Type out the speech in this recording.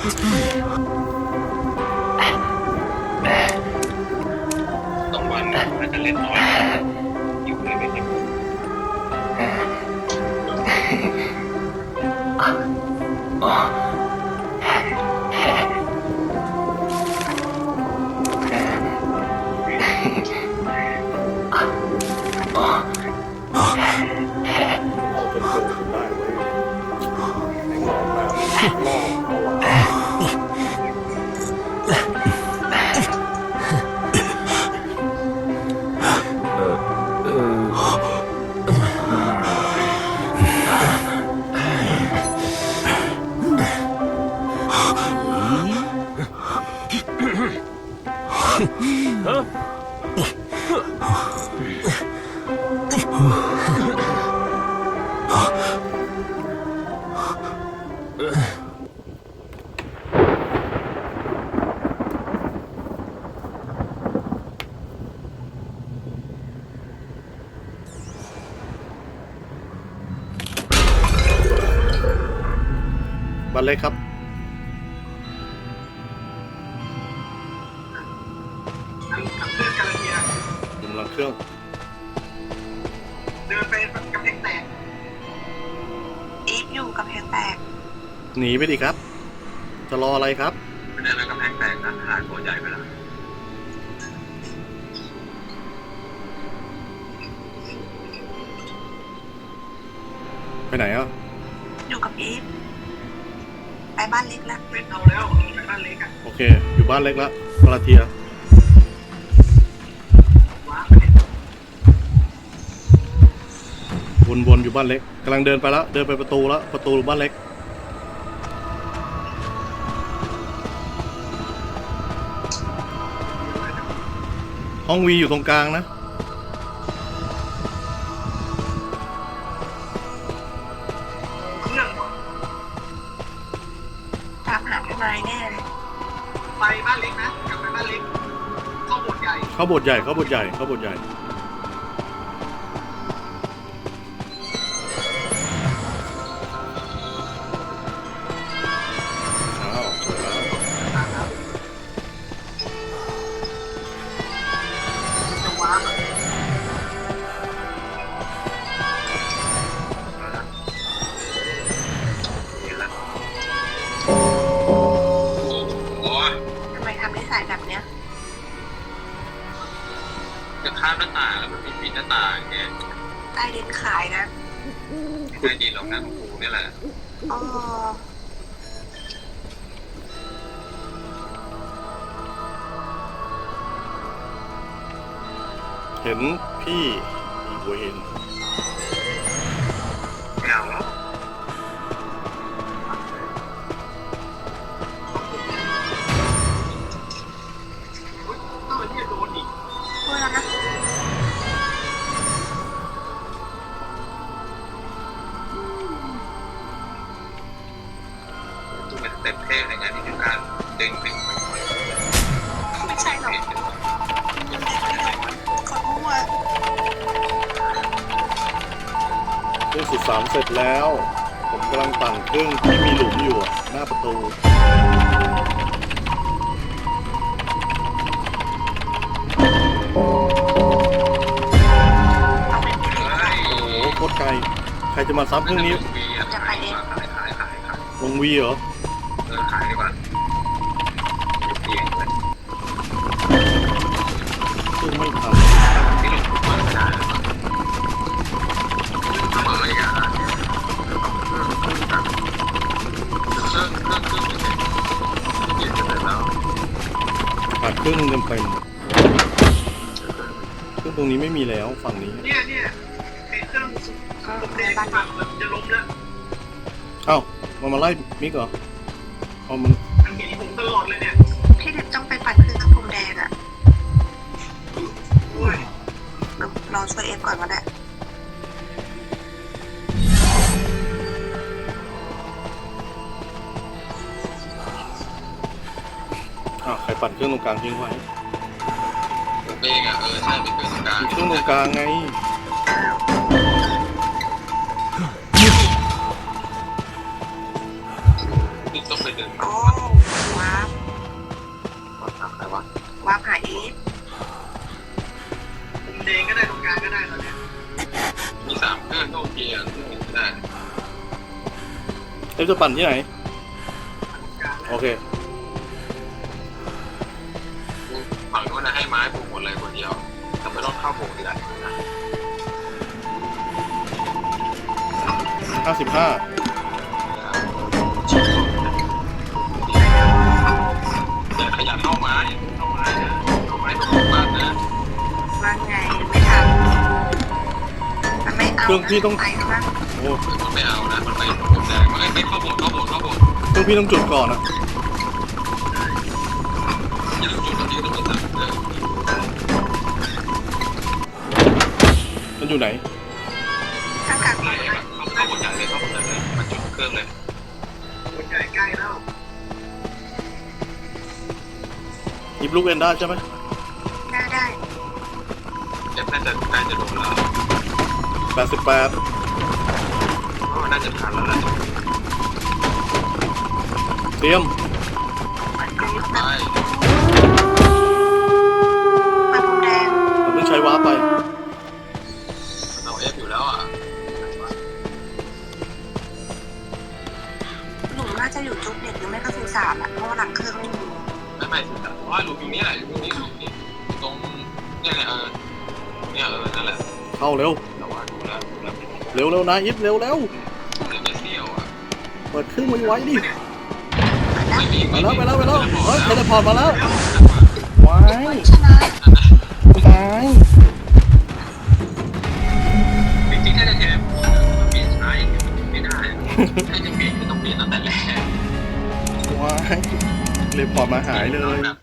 สองวันน่าจะเล่นน้อยอยู่เลยไม่ได้เอาจนเกิดขึ้นได้เว้ยไอ้ บ้านเล็กครับ กำลังเครื่อง เดินไปกำแพงแตก อีฟอยู่กับแพงแตก หนีไปดิครับ จะรออะไรครับ ไม่ได้แล้วกำแพงแตกนะหายตัวใหญ่ไปแล้วไปไหนอะ อยู่กับอีฟไปบ้านเล็กแล้วเป็นเอาแล้วไปบ้านเล็กอะโอเค อยู่บ้านเล็กแล้วพาราเทีย ว้าไปเนี่ย วนๆอยู่บ้านเล็กกำลังเดินไปแล้วเดินไปประตูแล้วประตูบ้านเล็ก ห้องวีอยู่ตรงกลางนะเครื่องว่ะตามหาทนายแน่เลยไปบ้านเล็กนะ กลับไปบ้านเล็กเข้าโบสถ์ใหญ่ เข้าโบทใหญ่เข้าโบทใหญ่เข้าโบทใหญ่ จะข้ามหน้าต่างแล้วมันไม่ปิดหน้าต่างไงใต้ดินขายนะไม่ได้ยินหรอกนะของกูนี่แหละอ๋อเห็นพี่อีกเวน ไม่เอาแล้ว เทพในงานนี่คือการดึงดึงมันไม่ใช่หรอกคนมั่วเครื่องสุดสามเสร็จแล้ว ผมกำลังปั่นเครื่องที่มีหลุมอยู่อะหน้าประตู เอาเป็นเฮ้ยโอ้โหโคตรไกล ใครจะมาซับเครื่องนี้วีอะขายขายขายขายขายวงวีเหรอ เออขายดีกว่าเตียงเลยเครื่องไม่ทที่ลงทุนมาไม่ได้เลยเสมออีกอะเครื่องเครื่องเครื่องเครื่องเครื่องเปลี่ยนกันเลยแล้วขาดเครื่องหนึงเต็มเต็มๆเครื่องตรงนี้ไม่มีแล้วฝั่งนี้เนี่ยเนี่ยไอ้เครื่องก็ลมแดในงบ้านจะล้มแล้วเอ้ามามาไล่มิกเหรอ เอามันมันเห็นผมตลอดเลยเนี่ยพี่เด็กต้องไปปั่นเครื่องกระพรมแดงอะโอ้ยเดี๋ยวรอช่วยเอฟก่อนก็ได้อ้าวใครปั่นเครื่องตรงกลางทิ้งไว้เองอะเออใช่เป็นเครื่องกลางมีเครื่องตรงกลางไงนี่ โอ้ว้าวอะไรวะว้าวหาอีฟมุมดงก็ได้ตรงกลางก็ได้ตอนนี้มีสามเครื่องโอเคอะเครื่องหนึ่งก็ได้เอฟจะปั่นที่ไหนโอเค ฝั่งนู้นนะให้ไม้ปลูกหมดเลยคนเดียวแต่ไม่ต้องเข้าปลูกทีละคนนห้า รื่องพี่ต้อง ไปบ้างโอ้มันไม่เอานะ มันไปตรงแดงมันไม่เข้าโบสถ์เข้าโบสถ์เข้าโบสถ์เครื่องพี่ต้องจุดก่อนอะอย่าลืมจุดตรงนี้ต้องไปสั่งเลยมันอยู่ไหน ข้างกลางไหลแบบเข้าเข้าโบสถ์ใหญ่เลยเข้าโบสถ์ใหญ่เลยมันจุดเครื่องเลยคนใหญ่ใกล้แล้วหยิบลูกเอ็นได้ใช่ไหมได้ได้เจ็บน่าจะน่าจะโดนแล้ว แปดสิบแปดเพราะว่าน่าจะทันแล้วแหละเตรียมมันกรี๊ดไปนะมาพรมแดงเราต้องใช้วาร์ปไปมันเอาเอฟอยู่แล้วอะหนูน่าจะอยู่จุดเด็กหรือไม่ก็สื่อสารอะเพราะว่าหลังเครื่องไม่มีไม่ไม่แต่ว่าหลุมอยู่นี่แหละหลุมนี้หลุมนี้ตรงเนี่ยเนี่ยเออเนี่ยเออนั่นแหละเข้าเร็ว แต่ว่าดูแล้วดูแล้วเร็วเร็วนะอิฟเร็วเร็วเหลือแต่เสี้ยวอะเปิดเครื่องไว้ดิไม่มีไปไม่แล้วมีไปแล้วไปแล้วเฮ้ยเทเลพอร์ตมาแล้วว้ายชนะว้ายจริงๆถ้าจะแทนเปลี่ยนช้าอย่างเดียวมันไม่ได้ถ้าจะเปลี่ยนก็ต้องเปลี่ยนตั้งแต่แรกว้ายเทเลพอร์ตมาหายเลยแบบ